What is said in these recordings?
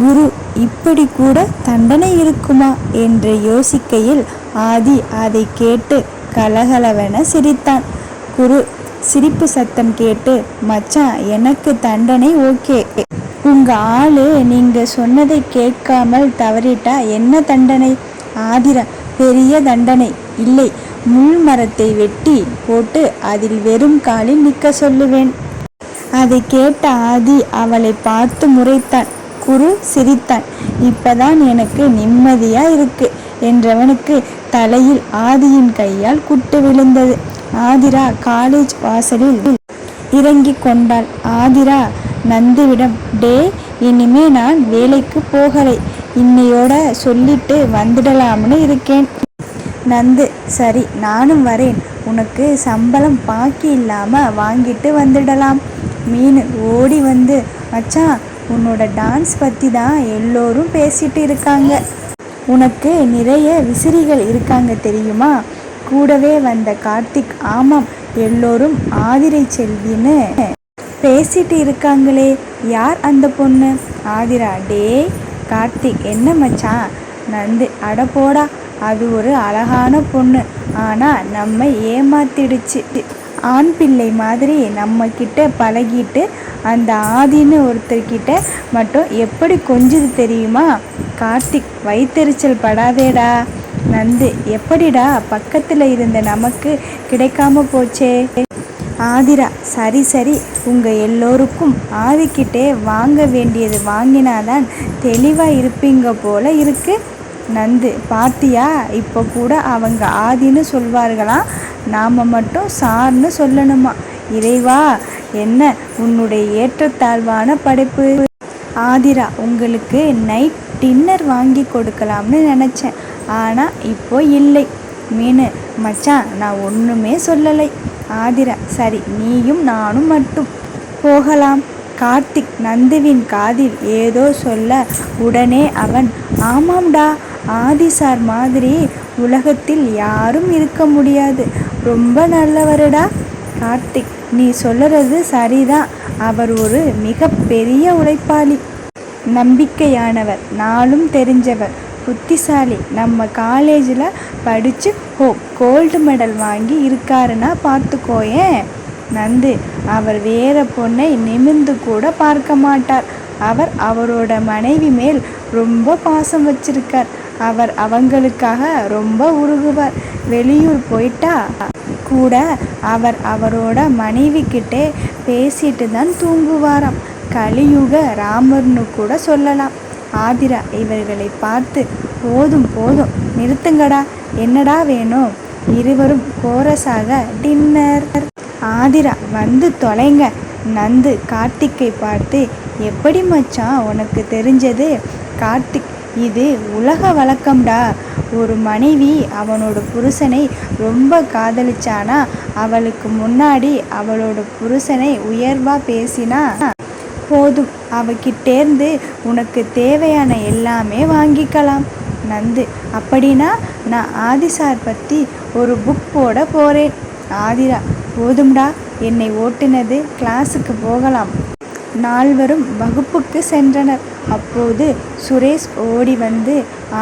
குரு இப்படி கூட தண்டனை இருக்குமா? என்று யோசிக்கையில் ஆதி அதை கேட்டு கலகலவென சிரித்தான். குரு சிரிப்பு சத்தம் கேட்டு மச்சான் எனக்கு தண்டனை ஓகே. உங்க ஆளு நீங்க சொன்னதை கேட்காமல் தவறிட்டா என்ன தண்டனை? ஆதிரா பெரிய தண்டனை இல்லை. முள் மரத்தை வெட்டி போட்டு அதில் வெறும் காலில் நிற்க சொல்லுவேன். அதை கேட்ட ஆதி அவளை பார்த்து முறைத்தான். குரு சிரித்தான் இப்பதான் எனக்கு நிம்மதியா இருக்கு என்றவனுக்கு தலையில் ஆதியின் கையால் குட்டு விழுந்தது. ஆதிரா காலேஜ் வாசலில் இறங்கி கொண்டாள். ஆதிரா நந்துவிடம் டே இனிமே நான் வேலைக்கு போகலை. இன்னையோட சொல்லிட்டு வந்துடலாம்னு இருக்கேன். நந்து சரி நானும் வரேன். உனக்கு சம்பளம் பாக்கி இல்லாம வாங்கிட்டு வந்துடலாம். மீன் ஓடி வந்து மச்சான் உன்னோட டான்ஸ் பற்றி தான் எல்லோரும் பேசிட்டு இருக்காங்க. உனக்கு நிறைய விசிறிகள் இருக்காங்க தெரியுமா? கூடவே வந்த கார்த்திக் ஆமாம் எல்லோரும் ஆதிரை செல்வின்னு பேசிட்டு இருக்காங்களே. யார் அந்த பொண்ணு? ஆதிரா டேய் கார்த்திக் என்ன மச்சான்? நந்து அட போடா அது ஒரு அழகான பொண்ணு. ஆனால் நம்ம ஏமாத்திடுச்சு. ஆண் பிள்ளை மாதிரி நம்மக்கிட்ட பழகிட்டு அந்த ஆதின்னு ஒருத்தர்கிட்ட மட்டும் எப்படி கொஞ்சது தெரியுமா? கார்த்திக் வயிற்றெரிச்சல் படாதேடா. நந்து எப்படிடா பக்கத்தில் இருந்த நமக்கு கிடைக்காம போச்சே? ஆதிரா சரி சரி. உங்கள் எல்லோருக்கும் ஆதிக்கிட்டே வாங்க வேண்டியது வாங்கினாதான் தெளிவாக இருப்பீங்க போல இருக்குது நந்து பாத்தியா? இப்போ கூட அவங்க ஆதின்னு சொல்வார்களாம் நாம் மட்டும் சார்னு சொல்லணுமா? இறைவா என்ன உன்னுடைய ஏற்றத்தாழ்வான படைப்பு? ஆதிரா உங்களுக்கு நைட் டின்னர் வாங்கி கொடுக்கலாம்னு நினச்சேன். ஆனால் இப்போ இல்லை. மீனு மச்சான் நான் ஒன்றுமே சொல்லலை. ஆதிரா சரி நீயும் நானும் மட்டும் போகலாம். கார்த்திக் நந்துவின் காதில் ஏதோ சொல்ல உடனே அவன் ஆமாம்டா ஆதி சார் மாதிரி உலகத்தில் யாரும் இருக்க முடியாது. ரொம்ப நல்லவருடா. கார்த்திக் நீ சொல்லுறது சரிதான். அவர் ஒரு மிக பெரிய உழைப்பாளி. நம்பிக்கையானவர் நாளும் தெரிஞ்சவர். புத்திசாலி. நம்ம காலேஜில் படித்து ஹோ கோல்டு மெடல் வாங்கி இருக்காருன்னா பார்த்துக்கோயேன் நந்து. அவர் வேற பொண்ணை நிமிர்ந்து கூட பார்க்க மாட்டார். அவர் அவரோட மனைவி மேல் ரொம்ப பாசம் வச்சிருக்கார். அவர் அவங்களுக்காக ரொம்ப உருகுவார். வெளியூர் போயிட்டா கூட அவர் அவரோட மனைவி கிட்டே பேசிட்டு தான் தூங்குவாராம். கலியுக ராமர்னு கூட சொல்லலாம். ஆதிரா இவர்களை பார்த்து போதும் போதும் நிறுத்துங்கடா. என்னடா வேணும்? இருவரும் கோரஸாக டின்னர். ஆதிரா வந்து தொலைங்க. நந்து கார்த்திக்கை பார்த்து எப்படி மச்சான் உனக்கு தெரிஞ்சது? கார்த்திக் இது உலக வழக்கம்டா. ஒரு மனைவி அவனோட புருஷனை ரொம்ப காதலிச்சானா அவளுக்கு முன்னாடி அவளோட புருஷனை உயர்வாக பேசினா போதும் அவகிட்டேருந்து உனக்கு தேவையான எல்லாமே வாங்கிக்கலாம். நந்து அப்படின்னா நான் ஆதிசார் பற்றி ஒரு புக் போட போகிறேன் ஆதிரா போதும்டா. என்னை ஓட்டினது கிளாஸுக்கு போகலாம். நால்வரும் வகுப்புக்கு சென்றனர். அப்போது சுரேஷ் ஓடி வந்து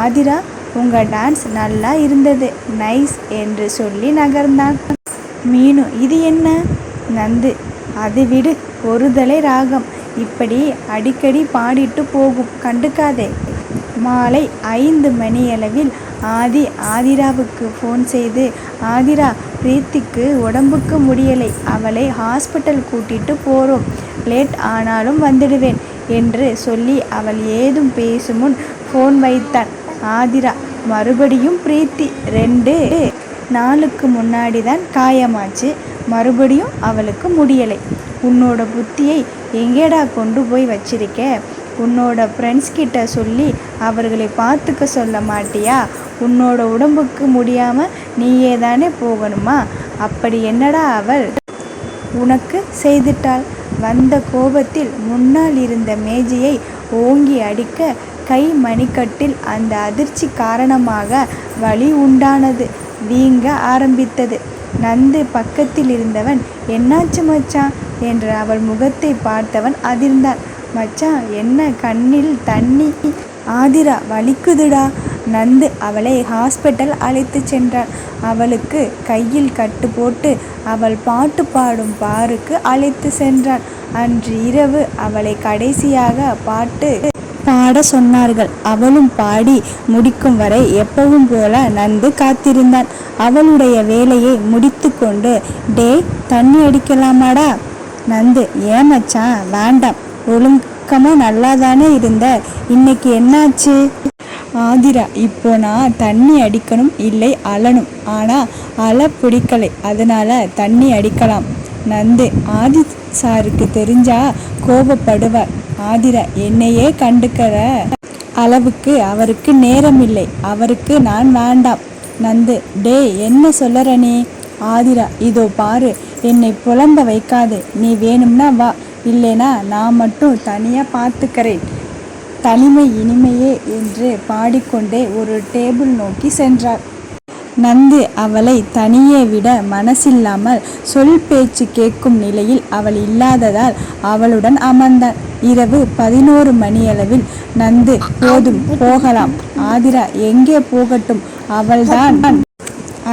ஆதிரா உங்கள் டான்ஸ் நல்லா இருந்தது. நைஸ் என்று சொல்லி நகர்ந்தான். மீனு இது என்ன? நந்து. அது விடு ஒருதலை ராகம். இப்படி அடிக்கடி பாடிட்டு போகும் கண்டுக்காதே. மாலை ஐந்து மணியளவில் ஆதி ஆதிராவுக்கு ஃபோன் செய்து ஆதிரா ப்ரீத்திக்கு உடம்புக்கு முடியலை. அவளை ஹாஸ்பிட்டல் கூட்டிட்டு போகிறோம் லேட் ஆனாலும் வந்துடுவேன் என்று சொல்லி அவள் ஏதும் பேசும் முன் ஃபோன் வைத்தான் ஆதிரா மறுபடியும் பிரீத்தி. ரெண்டு நாளுக்கு முன்னாடி தான் காயமாச்சு. மறுபடியும் அவளுக்கு முடியலை. உன்னோட புத்தியை எங்கேடா கொண்டு போய் வச்சிருக்க? உன்னோட ஃப்ரெண்ட்ஸ் கிட்ட சொல்லி அவர்களை பார்த்துக்க சொல்ல மாட்டியா? உன்னோட உடம்புக்கு முடியாமல் நீயே தானே போகணுமா? அப்படி என்னடா அவள்? உனக்கு செய்துட்டாள். வந்த கோபத்தில் முன்னால் இருந்த மேஜையை ஓங்கி அடிக்க கை மணிக்கட்டில் அந்த அதிர்ச்சி காரணமாக வலி உண்டானது. வீங்க ஆரம்பித்தது. நந்து பக்கத்தில் இருந்தவன் என்னாச்சு மச்சான்? என்று அவள் முகத்தை பார்த்தவன் அதிர்ந்தான் மச்சான் என்ன கண்ணில் தண்ணி? ஆதிரா வலிக்குதுடா. நந்து அவளை ஹாஸ்பிட்டல் அழைத்து சென்றான் அவளுக்கு கையில் கட்டு போட்டு அவள் பாட்டு பாடும் பாருக்கு அழைத்து சென்றான் அன்று இரவு அவளை கடைசியாக பாட்டு பாட சொன்னார்கள். அவளும் பாடி முடிக்கும் வரை எப்பவும் போல நந்து காத்திருந்தான் அவளுடைய வேலையை முடித்து கொண்டு டே தண்ணி அடிக்கலாமாடா? நந்து ஏன் மச்சான்? வேண்டாம். ஒழுக்கமாக நல்லா தானே இருந்த இன்னைக்கு என்னாச்சு? ஆதிரா இப்போ நான் தண்ணி அடிக்கணும் இல்லை அலணும். ஆனால் அல பிடிக்கலை. அதனால தண்ணி அடிக்கலாம். நந்து ஆதி சாருக்கு தெரிஞ்சா கோபப்படுவார். ஆதிரா என்னையே கண்டுக்கிற அளவுக்கு அவருக்கு நேரம் இல்லை அவருக்கு நான் வேண்டாம். நந்து டே என்ன சொல்லற நீ? ஆதிரா இதோ பாரு. என்னை புலம்ப வைக்காதே. நீ வேணும்னா வா. இல்லைனா நான் மட்டும் தனியாக பார்த்துக்கிறேன். தனிமை இனிமையே என்று பாடிக்கொண்டே ஒரு டேபிள் நோக்கி சென்றார் நந்து அவளை தனியே விட மனசில்லாமல் சொல் பேச்சு கேட்கும் நிலையில் அவள் இல்லாததால் அவளுடன் அமர்ந்தான் இரவு பதினோரு மணியளவில் நந்து போதும் போகலாம். ஆதிரா எங்கே போகட்டும்? அவள்தான்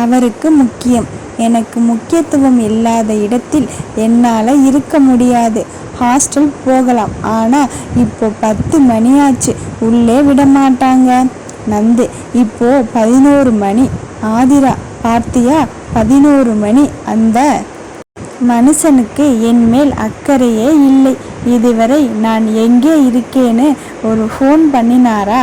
அவருக்கு முக்கியம். எனக்கு முக்கியத்துவம் இல்லாத இடத்தில் என்னால் இருக்க முடியாது. ஹாஸ்டல் போகலாம். ஆனால் இப்போ பத்து மணியாச்சு. உள்ளே விட மாட்டாங்க நந்து இப்போ பதினோரு மணி. ஆதிரா பார்த்தியா? பதினோரு மணி. அந்த மனுஷனுக்கு என் மேல் அக்கறையே இல்லை. இதுவரை நான் எங்கே இருக்கேன்னு ஒரு ஃபோன் பண்ணினாரா?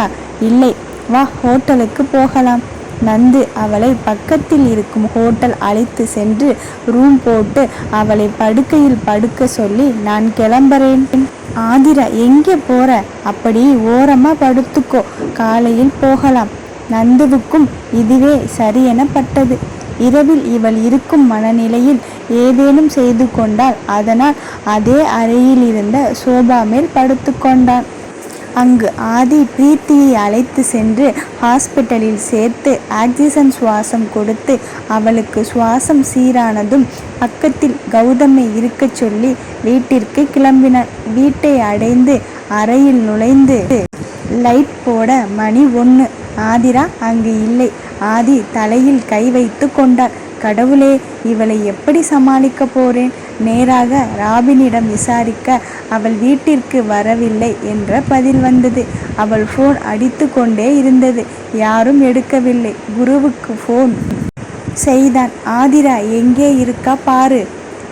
இல்லை. வா ஹோட்டலுக்கு போகலாம். நந்து அவளை பக்கத்தில் இருக்கும் ஹோட்டல் அழைத்து சென்று ரூம் போட்டு அவளை படுக்கையில் படுக்க சொல்லி நான் கிளம்புறேன். ஆதிரா எங்கே போற? அப்படி ஓரமா படுத்துக்கோ. காலையில் போகலாம். நந்துவுக்கும் இதுவே சரியெனப்பட்டது. இரவில் இவள் இருக்கும் மனநிலையில் ஏதேனும் செய்து கொண்டால் அதனால் அதே அறையில் இருந்த சோபா மேல் படுத்து கொண்டான் அங்கு ஆதி பிரீத்தியை அழைத்து சென்று ஹாஸ்பிட்டலில் சேர்த்து ஆக்சிஜன் சுவாசம் கொடுத்து அவளுக்கு சுவாசம் சீரானதும் பக்கத்தில் கௌதமை இருக்கச் சொல்லி வீட்டிற்கு கிளம்பினான் வீட்டை அடைந்து அறையில் நுழைந்து லைட் போட மணி ஒன்று. ஆதிரா அங்கு இல்லை. ஆதி தலையில் கை வைத்து கொண்டாள். கடவுளே இவளை எப்படி சமாளிக்க போறேன்? நேராக ராபினிடம் விசாரிக்க அவள் வீட்டிற்கு வரவில்லை என்ற பதில் வந்தது. அவள் ஃபோன் அடித்து கொண்டே இருந்தது. யாரும் எடுக்கவில்லை. குருவுக்கு ஃபோன் செய்தான். ஆதிரா எங்கே இருக்கா பாரு.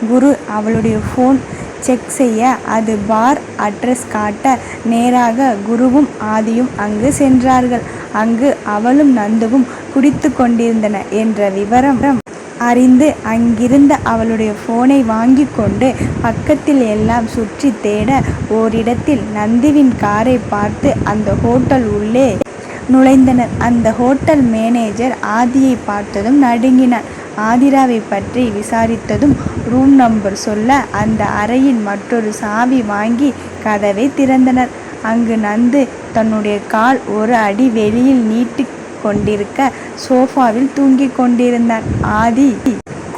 குரு அவளுடைய ஃபோன் செக் செய்ய அது பார் அட்ரஸ் காட்ட நேராக குருவும் ஆதியும் அங்கு சென்றார்கள். அங்கு அவளும் நந்துவும் குடித்து கொண்டிருந்தன என்ற விவரம் அறிந்து அங்கிருந்த அவளுடைய ஃபோனை வாங்கி கொண்டு பக்கத்தில் எல்லாம் சுற்றி தேட ஓரிடத்தில் நந்துவின் காரை பார்த்து அந்த ஹோட்டல் உள்ளே நுழைந்தனர். அந்த ஹோட்டல் மேனேஜர் ஆதியை பார்த்ததும் நடுங்கினார் ஆதிராவை பற்றி விசாரித்ததும் ரூம் நம்பர் சொல்ல அந்த அறையின் மற்றொரு சாவி வாங்கி கதவை திறந்தனர். அங்கு நந்து தன்னுடைய கால் ஒரு அடி வெளியில் நீட்டி கொண்டிருக்க சோஃபாவில் தூங்கிக் கொண்டிருந்தான். ஆதி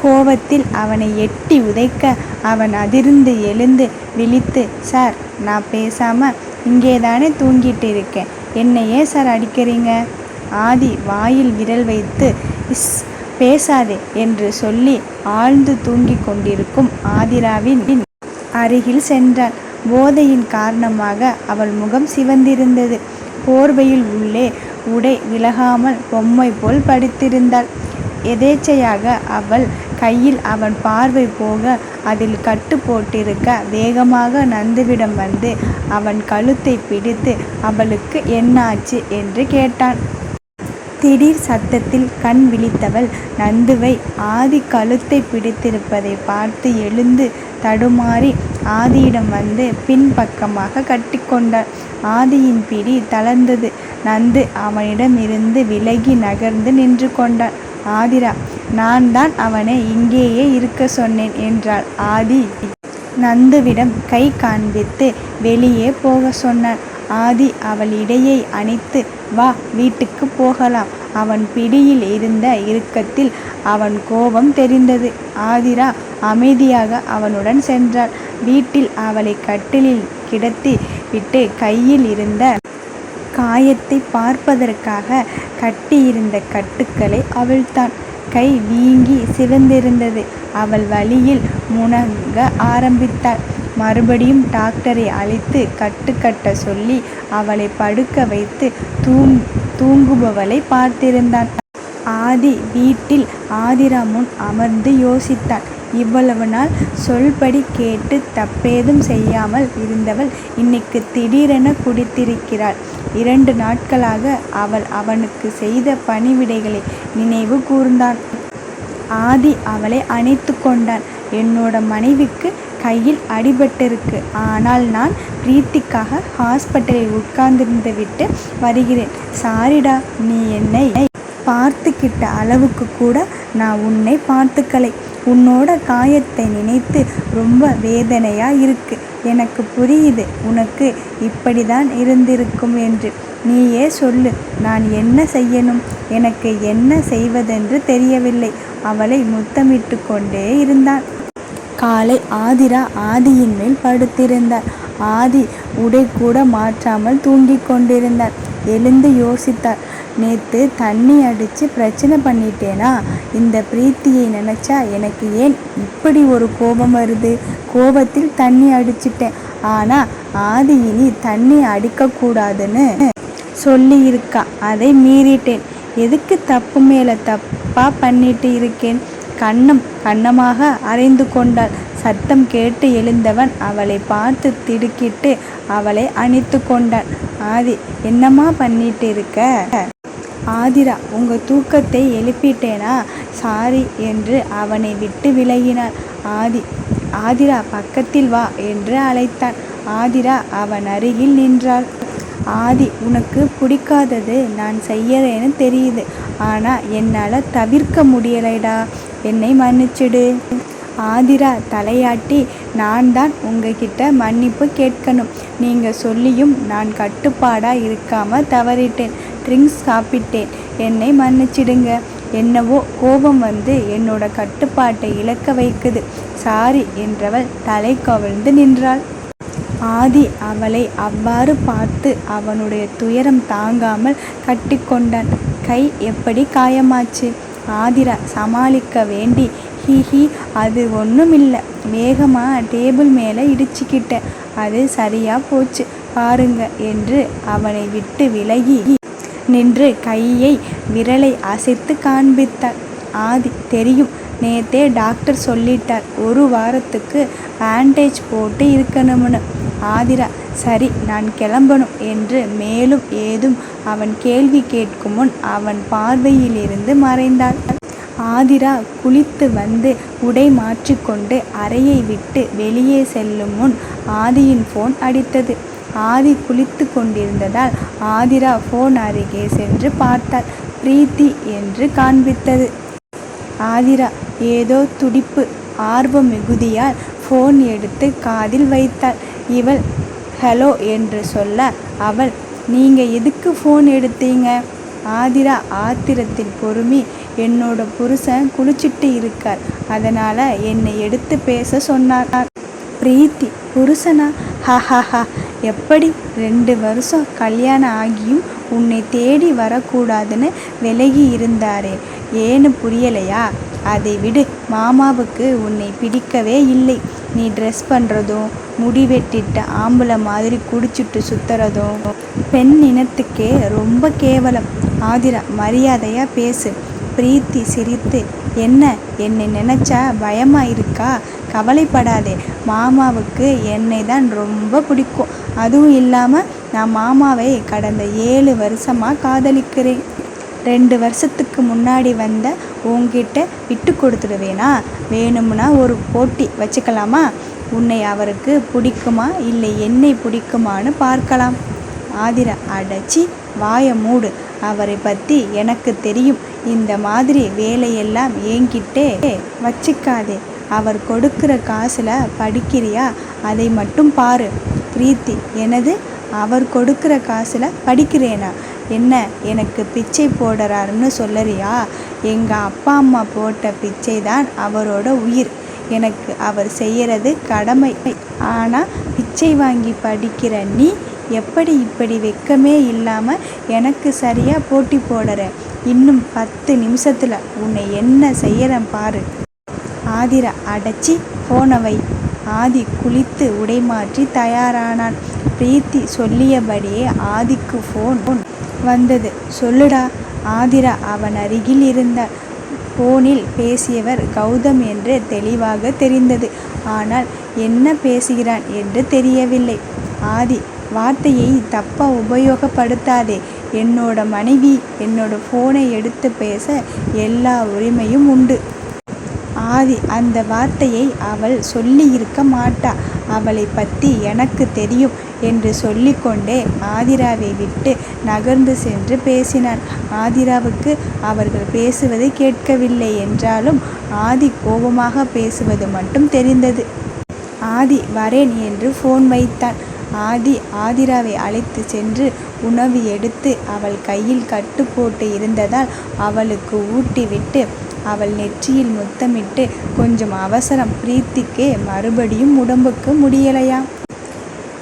கோபத்தில் அவனை எட்டி உதைக்க அவன் அதிர்ந்து எழுந்து விழித்து சார் நான் பேசாம இங்கே தானே தூங்கிட்டு இருக்கேன். என்னை ஏன் சார் அடிக்கிறீங்க? ஆதி வாயில் விரல் வைத்து இஸ் பேசாதே என்று சொல்லி ஆழ்ந்து தூங்கிக் கொண்டிருக்கும் ஆதிராவின் அருகில் சென்றான் போதையின் காரணமாக அவள் முகம் சிவந்திருந்தது. போர்வையில் உள்ளே உடை விலகாமல் பொம்மை போல் படித்திருந்தாள். எதேச்சையாக அவள் கையில் அவன் பார்வை போக அதில் கட்டு போட்டிருக்க வேகமாக நந்துவிடம் வந்து அவன் கழுத்தை பிடித்து அவளுக்கு என்னாச்சு? என்று கேட்டான். திடீர் சத்தத்தில் கண் விழித்தவள் நந்துவை ஆதி கழுத்தை பிடித்திருப்பதை பார்த்து எழுந்து தடுமாறி ஆதியிடம் வந்து பின்பக்கமாக கட்டிக்கொண்டாள். ஆதியின் பிடி தளர்ந்தது. நந்து அவனிடமிருந்து விலகி நகர்ந்து நின்று கொண்டான். ஆதிரா நான் தான் அவனை இங்கேயே இருக்க சொன்னேன் என்றாள். ஆதி நந்துவிடம் கை காண்பித்து வெளியே போக சொன்னான். ஆதி அவள் இடையை அணைத்து வா வீட்டுக்கு போகலாம். அவன் பிடியில் இருந்த இறுக்கத்தில் அவன் கோபம் தெரிந்தது. ஆதிரா அமைதியாக அவனுடன் சென்றாள். வீட்டில் அவளை கட்டிலில் கிடத்தி விட்டு கையில் இருந்த காயத்தை பார்ப்பதற்காக கட்டியிருந்த கட்டுக்களை அவிழ்த்தான். கை வீங்கி சிவந்திருந்தது. அவள் வலியில் முணங்க ஆரம்பித்தாள். மறுபடியும் டாக்டரை அழைத்து கட்டுக்கட்ட சொல்லி அவளைப் படுக்க வைத்து தூங்குபவளைப் பார்த்திருந்தான். ஆதி வீட்டில் ஆதிரா முன் அமர்ந்து யோசித்தான். இவ்வளவு நாள் சொல்படி கேட்டு தப்பேதும் செய்யாமல் இருந்தவள் இன்னைக்கு திடீரென குடித்திருக்கிறாள். இரண்டு நாட்களாக அவள் அவனுக்கு செய்த பணிவிடைகளை நினைவு கூர்ந்தான். ஆதி அவளை அணைத்து கொண்டான். என்னோட மனைவிக்கு கையில் அடிபட்டிருக்கு. ஆனால் நான் ப்ரீத்திக்காக ஹாஸ்பிட்டலில் உட்கார்ந்திருந்துவிட்டு வருகிறேன். சாரிடா. நீ என்னை பார்த்துக்கிட்ட அளவுக்கு கூட நான் உன்னை பார்த்துக்கலை. உன்னோட காயத்தை நினைத்து ரொம்ப வேதனையாக இருக்கு. எனக்கு புரியுது உனக்கு இப்படி தான் இருந்திருக்கும் என்று. நீயே சொல்லு. நான் என்ன செய்யணும்? எனக்கு என்ன செய்வதென்று தெரியவில்லை. அவளை முத்தமிட்டு கொண்டே இருந்தான். காலை ஆதிரா ஆதியின் மேல் படுத்திருந்தாள். ஆதி உடை கூட மாற்றாமல் தூங்கிக் கொண்டிருந்தார் எழுந்து யோசித்தாள். நேற்று தண்ணி அடித்து பிரச்சனை பண்ணிட்டேனா? இந்த ப்ரீத்தியை நினச்சா எனக்கு ஏன் இப்படி ஒரு கோபம் வருது? கோபத்தில் தண்ணி அடிச்சிட்டேன் ஆனால் ஆதி இனி தண்ணி அடிக்கக்கூடாதுன்னு சொல்லியிருக்கா. அதை மீறிட்டேன். எதுக்கு தப்பு மேலே தப்பாக பண்ணிட்டு இருக்கேன்? கண்ணம் கண்ணமாக அறைந்து கொண்டாள். சத்தம் கேட்டு எழுந்தவன் அவளை பார்த்து திடுக்கிட்டு அவளை அணைத்துக் கொண்டான். ஆதி என்னம்மா பண்ணிட்டு இருக்க? ஆதிரா உங்க தூக்கத்தை எழுப்பிட்டேனா? சாரி என்று அவனை விட்டு விலகினாள். ஆதி ஆதிரா பக்கத்தில் வா என்று அழைத்தான். ஆதிரா அவன் அருகில் நின்றாள். ஆதி உனக்கு பிடிக்காதது நான் செய்யறேன்னு தெரியுது. ஆனால் என்னால் தவிர்க்க முடியலைடா என்னை மன்னிச்சிடு. ஆதிரா தலையாட்டி நான் தான் உங்ககிட்ட மன்னிப்பு கேட்கணும். நீங்கள் சொல்லியும் நான் கட்டுப்பாடாக இருக்காமல் தவறிட்டேன். ட்ரிங்க்ஸ் சாப்பிட்டேன். என்னை மன்னிச்சிடுங்க. என்னவோ கோபம் வந்து என்னோட கட்டுப்பாட்டை இழக்க வைக்குது. சாரி என்றவள் தலை கவிழ்ந்து நின்றாள். ஆதி அவளை அவ்வாறு பார்த்து அவனுடைய துயரம் தாங்காமல் கட்டிக்கொண்டான் கை எப்படி காயமாச்சு? ஆதிரா சமாளிக்க வேண்டி ஹிஹி அது ஒன்றும் இல்லை வேகமாக டேபிள் மேலே இடிச்சுக்கிட்டேன். அது சரியாக போச்சு பாருங்க என்று அவனை விட்டு விலகி நின்று கையை விரலை அசைத்து காண்பித்தார் ஆதி தெரியும். நேத்தே டாக்டர் சொல்லிட்டார் ஒரு வாரத்துக்கு பேண்டேஜ் போட்டு இருக்கணும்னு. ஆதிரா சரி நான் கிளம்பணும் என்று மேலும் ஏதும் அவன் கேள்வி கேட்கும் முன் அவன் பார்வையிலிருந்து மறைந்தாள். ஆதிரா குளித்து வந்து உடை மாற்றிக்கொண்டு அறையை விட்டு வெளியே செல்லும் முன் ஆதியின் ஃபோன் அடித்தது. ஆதி குளித்து கொண்டிருந்ததால் ஆதிரா ஃபோன் அருகே சென்று பார்த்தாள். பிரீத்தி என்று காண்பித்தது. ஆதிரா ஏதோ துடிப்பு ஆர்வ மிகுதியால் ஃபோன் எடுத்து காதில் வைத்தாள். இவள் ஹலோ என்று சொல்ல அவள் நீங்கள் எதுக்கு ஃபோன் எடுத்தீங்க? ஆதிரா ஆத்திரத்தில் பொறுமி என்னோட புருஷன் குளிச்சிட்டு இருக்கார். அதனால் என்னை எடுத்து பேச சொன்னார். ப்ரீத்தி புருஷனா? ஹஹஹ எப்படி? ரெண்டு வருஷம் கல்யாணம் ஆகியும் உன்னை தேடி வரக்கூடாதுன்னு விலகி இருந்தாரே ஏன்னு புரியலையா? அதை விடு. மாமாவுக்கு உன்னை பிடிக்கவே இல்லை. நீ ட்ரெஸ் பண்ணுறதும் முடி வெட்டிட்டு ஆம்பளை மாதிரி குடிச்சிட்டு சுத்துறதும் பெண் இனத்துக்கே ரொம்ப கேவலம். ஆதிரா மரியாதையாக பேசு. ப்ரீத்தி சிரித்து என்ன என்னை நினச்சா பயமாக இருக்கா? கவலைப்படாதே. மாமாவுக்கு என்னை தான் ரொம்ப பிடிக்கும். அதுவும் இல்லாமல் நான் மாமாவை கடந்த ஏழு வருஷமாக காதலிக்கிறேன். ரெண்டு வருஷத்துக்கு முன்னாடி வந்த உன்கிட்ட விட்டு கொடுத்துடுவேனா? வேணும்னா ஒரு போட்டி வச்சுக்கலாமா? உன்னை அவருக்கு பிடிக்குமா இல்லை என்னை பிடிக்குமான்னு பார்க்கலாம். ஆதிரா அடைச்சி வாய மூடு. அவரை பற்றி எனக்கு தெரியும். இந்த மாதிரி வேலையெல்லாம் என்கிட்டே வச்சுக்காதே. அவர் கொடுக்குற காசில் படிக்கிறியா? அதை மட்டும் பாரு. ப்ரீத்தி எனது அவர் கொடுக்குற காசில் படிக்கிறேனா? என்ன எனக்கு பிச்சை போடுறாருன்னு சொல்லறியா? எங்கள் அப்பா அம்மா போட்ட பிச்சை தான் அவரோட உயிர். எனக்கு அவர் செய்கிறது கடமை. ஆனால் பிச்சை வாங்கி படிக்கிற நீ எப்படி இப்படி வெக்கமே இல்லாமல் எனக்கு சரியாக போட்டி போடுற இன்னும் பத்து நிமிஷத்தில் உன்னை என்ன செய்யறேன் பாரு ஆதிர அடைச்சி போனவை ஆதி குளித்து உடை மாற்றி தயாரானான் பிரீத்தி சொல்லியபடியே ஆதிக்கு ஃபோன் வந்தது. சொல்லுடா ஆதிரா அவன் அருகில் இருந்த ஃபோனில் பேசியவர் கௌதம் என்று தெளிவாக தெரிந்தது. ஆனால் என்ன பேசுகிறான் என்று தெரியவில்லை. ஆதி வார்த்தையை தப்பாக உபயோகப்படுத்தாதே. என்னோட மனைவி என்னோட ஃபோனை எடுத்து பேச எல்லா உரிமையும் உண்டு. ஆதி. அந்த வார்த்தையை அவள் சொல்லியிருக்க மாட்டா. அவளை பற்றி எனக்கு தெரியும் என்று சொல்லிக்கொண்டே ஆதிராவை விட்டு நகர்ந்து சென்று பேசினான் ஆதிராவுக்கு அவர்கள் பேசுவது கேட்கவில்லை என்றாலும் ஆதி கோபமாக பேசுவது மட்டும் தெரிந்தது. ஆதி வரேன் என்று ஃபோன் வைத்தான். ஆதி ஆதிராவை அழைத்து சென்று உணவு எடுத்து அவள் கையில் கட்டு போட்டு இருந்ததால் அவளுக்கு ஊட்டிவிட்டு அவள் நெற்றியில் முத்தமிட்டு கொஞ்சம் அவசரம் பிரீத்திக்கே மறுபடியும் உடம்புக்கு முடியலையா?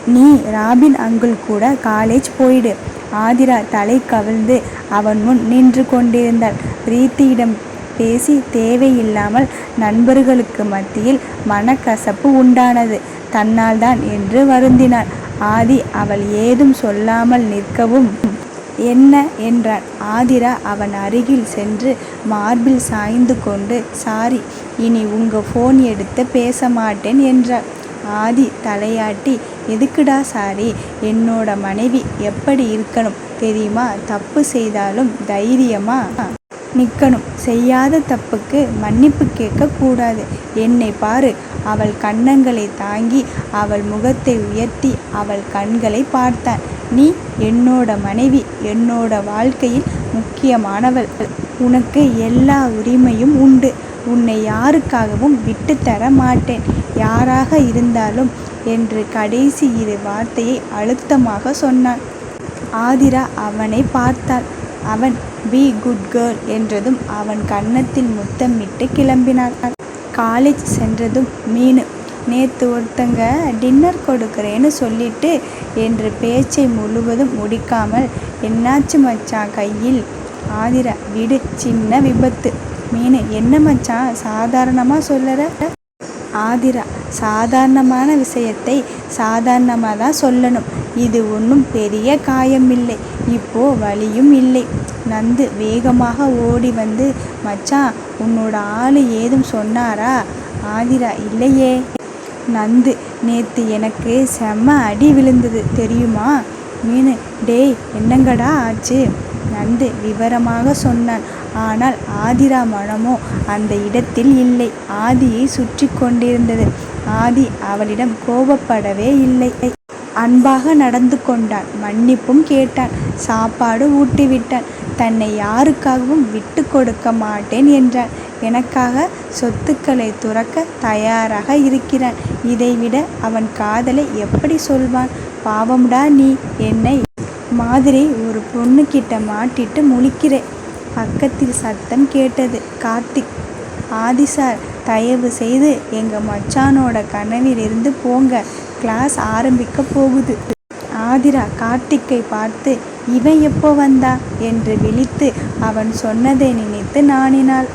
நீ ராபின் அங்குள் கூட காலேஜ் போயிடு. ஆதிரா தலை கவிழ்ந்து அவன் முன் நின்று கொண்டிருந்தாள். பிரீத்தியிடம் பேசி தேவையில்லாமல் நண்பர்களுக்கு மத்தியில் மனக்கசப்பு உண்டானது. தன்னால்தான் என்று வருந்தினாள். ஆதி அவள் ஏதும் சொல்லாமல் நிற்கவும் என்ன என்றான். ஆதிரா அவன் அருகில் சென்று மார்பில் சாய்ந்து கொண்டு சாரி இனி உங்க ஃபோன் எடுத்து பேச மாட்டேன் என்றார் ஆதி தலையாட்டி எதுக்குடா சாரி? என்னோட மனைவி எப்படி இருக்கணும்? தெரியுமா? தப்பு செய்தாலும் தைரியமா நிற்கணும் செய்யாத தப்புக்கு மன்னிப்பு கேட்கக்கூடாது என்னை பாரு. அவள் கன்னங்களை தாங்கி அவள் முகத்தை உயர்த்தி அவள் கண்களை பார்த்தான். நீ என்னோட மனைவி என்னோட வாழ்க்கையில் முக்கியமானவள். உனக்கு எல்லா உரிமையும் உண்டு. உன்னை யாருக்காகவும் விட்டு தர மாட்டேன். யாராக இருந்தாலும் என்று கடைசி இரு வார்த்தையை அழுத்தமாக சொன்னான் ஆதிரா அவனை பார்த்தாள். அவன் பி குட் கேர்ள் என்றதும் அவன் கன்னத்தில் முத்தமிட்டு கிளம்பினார் காலேஜ் சென்றதும் மீனு நேற்று ஒருத்தங்க டின்னர் கொடுக்குறேன்னு சொல்லிட்டு என்று பேச்சை முழுவதும் முடிக்காமல் என்னாச்சு மச்சான் கையில்? ஆதிரா விடு சின்ன விபத்து. மீன் என்ன மச்சான்? சாதாரணமாக சொல்லற? ஆதிரா சாதாரணமான விஷயத்தை சாதாரணமாக தான் சொல்லணும். இது ஒன்றும் பெரிய காயமில்லை. இப்போ வலியும் இல்லை. நந்து வேகமாக ஓடி வந்து மச்சான் உன்னோட ஆள் ஏதும் சொன்னாரா? ஆதிரா இல்லையே. நந்து நேற்று எனக்கு செம்ம அடி விழுந்தது தெரியுமா? மீன் டேய் என்னங்கடா ஆச்சு? நந்து விவரமாக சொன்னான் ஆனால் ஆதிரா மனமோ அந்த இடத்தில் இல்லை. ஆதியை சுற்றி கொண்டிருந்தது. ஆதி அவளிடம் கோபப்படவே இல்லை. அன்பாக நடந்து கொண்டான் மன்னிப்பும் கேட்டான் சாப்பாடு ஊட்டிவிட்டான் தன்னை யாருக்காகவும் விட்டு கொடுக்க மாட்டேன் என்றான் எனக்காக சொத்துக்களை துறக்க தயாராக இருக்கிறான். இதைவிட அவன் காதலை எப்படி சொல்வான்? பாவம்டா நீ என்னை மாதிரி ஒரு பொண்ணுக்கிட்ட மாட்டிட்டு முழிக்கிறேன் பக்கத்தில் சத்தம் கேட்டது கார்த்திக். ஆதி சார் தயவு செய்து எங்கள் மச்சானோட கனவிலிருந்து போங்க. கிளாஸ் ஆரம்பிக்க போகுது. ஆதிரா கார்த்திக்கை பார்த்து இவன் எப்போ வந்தா? என்று விழித்து அவன் சொன்னதை நினைத்து நாணினாள்.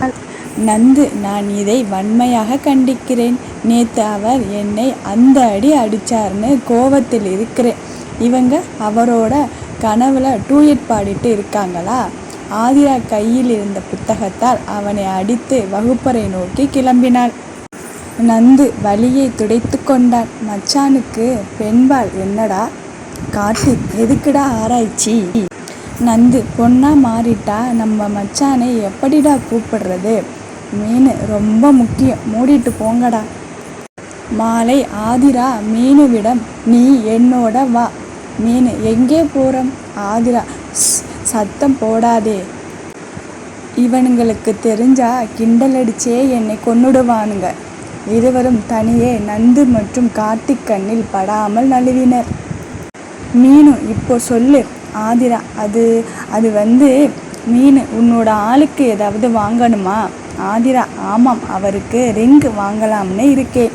நந்து நான் இதை வன்மையாக கண்டிக்கிறேன். நேற்று அவர் என்னை அந்த அடி அடிச்சார்னு கோவத்தில் இருக்கிறேன். இவங்க அவரோட கனவுல டூயட் பாடிட்டு இருக்காங்களா? ஆதிரா கையில் இருந்த புத்தகத்தால் அவனை அடித்து வகுப்பறை நோக்கி கிளம்பினாள். நந்து வலியை துடைத்து கொண்டான். மச்சானுக்கு பெண்பால் என்னடா? காட்டு எதுக்குடா ஆராய்ச்சி? நந்து பொண்ணா மாறிட்டா. நம்ம மச்சானை எப்படிடா கூப்பிடுறது? மீன் ரொம்ப முக்கியம். மூடிட்டு போங்கடா. மாலை ஆதிரா மீனுவிடம் நீ என்னோட வா. மீன் எங்கே போகிறோம் ஆதிரா சத்தம் போடாதே. இவனுங்களுக்கு தெரிஞ்சா கிண்டல் அடிச்சே என்னை கொன்னுடுவானுங்க. இருவரும் தனியே நந்து மற்றும் கார்த்திக் கண்ணில் படாமல் நழுவினர். மீனு இப்போ சொல்லு. ஆதிரா அது அது வந்து மீன் உன்னோட ஆளுக்கு ஏதாவது வாங்கணுமா? ஆதிரா ஆமாம் அவருக்கு ரிங் வாங்கலாம்னு இருக்கேன்.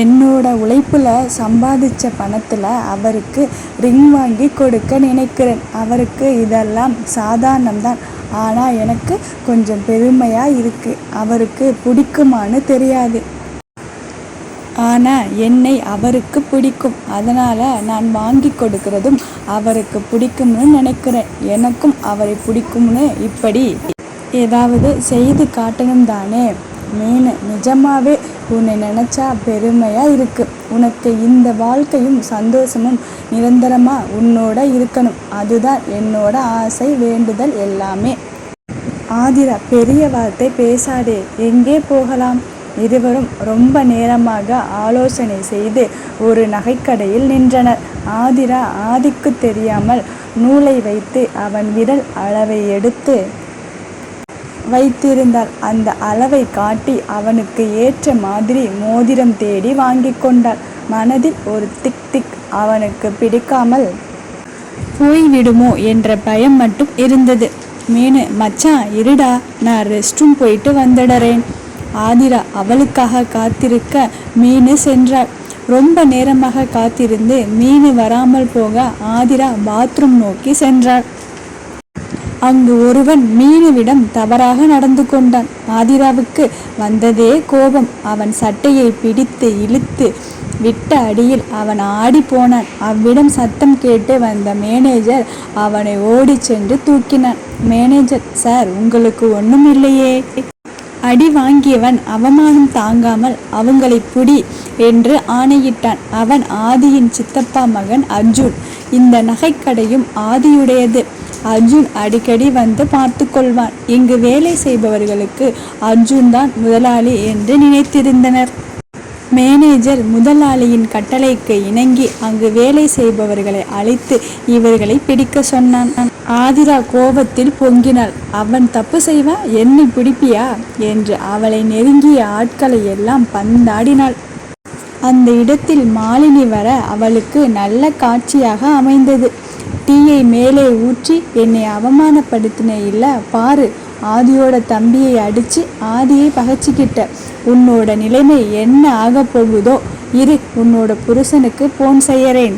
என்னோட உழைப்பில் சம்பாதிச்ச பணத்தில் அவருக்கு ரிங் வாங்கி கொடுக்க நினைக்கிறேன். அவருக்கு இதெல்லாம் சாதாரணம்தான். ஆனால் எனக்கு கொஞ்சம் பெருமையாக இருக்குது அவருக்கு பிடிக்குமான்னு தெரியாது. ஆனால் என்னை அவருக்கு பிடிக்கும். அதனால் நான் வாங்கி கொடுக்கறதும் அவருக்கு பிடிக்கும்னு நினைக்கிறேன். எனக்கும் அவரை பிடிக்கும்னு இப்படி ஏதாவது செய்து காட்டணும் தானே? மீனு நிஜமாவே உன்னை நினைச்சா பெருமையா இருக்கு. உனக்கு இந்த வாழ்க்கையும் சந்தோஷமும் நிரந்தரமா உன்னோட இருக்கணும். அதுதான் என்னோட ஆசை வேண்டுதல் எல்லாமே. ஆதிரா பெரிய வார்த்தை பேசாதே. எங்கே போகலாம்? இருவரும் ரொம்ப நேரமாக ஆலோசனை செய்து ஒரு நகைக்கடையில் நின்றனர். ஆதிரா ஆதிக்கு தெரியாமல் நூலை வைத்து அவன் விரல் அளவை எடுத்து வைத்திருந்தாள் அந்த அளவை காட்டி அவனுக்கு ஏற்ற மாதிரி மோதிரம் தேடி வாங்கி கொண்டாள். மனதில் ஒரு திக் திக் அவனுக்கு பிடிக்காமல் போய்விடுமோ என்ற பயம் மட்டும் இருந்தது. மேனு மச்சான் இருடா நான் ரெஸ்ட் ரூம் போயிட்டு வந்துடுறேன். ஆதிரா அவளுக்காக காத்திருக்க மீனு சென்றாள். ரொம்ப நேரமாக காத்திருந்து மீன் வராமல் போக ஆதிரா பாத்ரூம் நோக்கி சென்றாள். அங்கு ஒருவன் மீனுவிடம் தவறாக நடந்து கொண்டான். ஆதிராவுக்கு வந்ததே கோபம். அவன் சட்டையை பிடித்து இழுத்து விட்ட அடியில் அவன் ஆடி போனான். அவ்விடம் சத்தம் கேட்டு வந்த மேனேஜர் அவனை ஓடிச் சென்று தூக்கினான். மேனேஜர் சார் உங்களுக்கு ஒன்றும் இல்லையே. அடி வாங்கியவன் அவமானம் தாங்காமல் அவங்களை புடி என்று ஆணையிட்டான். அவன் ஆதியின் சித்தப்பா மகன் அர்ஜுன். இந்த நகைக்கடையும் ஆதியுடையது. அர்ஜுன் அடிக்கடி வந்து பார்த்து கொள்வான் இங்கு வேலை செய்பவர்களுக்கு அர்ஜுன் தான் முதலாளி என்று நினைத்திருந்தனர். மேனேஜர் முதலாளியின் கட்டளைக்கு இணங்கி அங்கு வேலை செய்பவர்களை அழைத்து இவர்களை பிடிக்க சொன்னான். ஆதிரா கோபத்தில் பொங்கினாள். அவன் தப்பு செய்வான் என்னை பிடிப்பியா? என்று அவளை நெருங்கிய ஆட்களை எல்லாம் பந்தாடினாள். அந்த இடத்தில் மாலினி வர அவளுக்கு நல்ல காட்சியாக அமைந்தது. டீயை மேலே ஊற்றி என்னை அவமானப்படுத்தின இல்ல பாரு. ஆதியோட தம்பியை அடிச்சு ஆதியை பகைச்சிக்கிட்ட. உன்னோட நிலைமை என்ன ஆக போகுதோ இரு. உன்னோட புருஷனுக்கு போன் செய்யறேன்.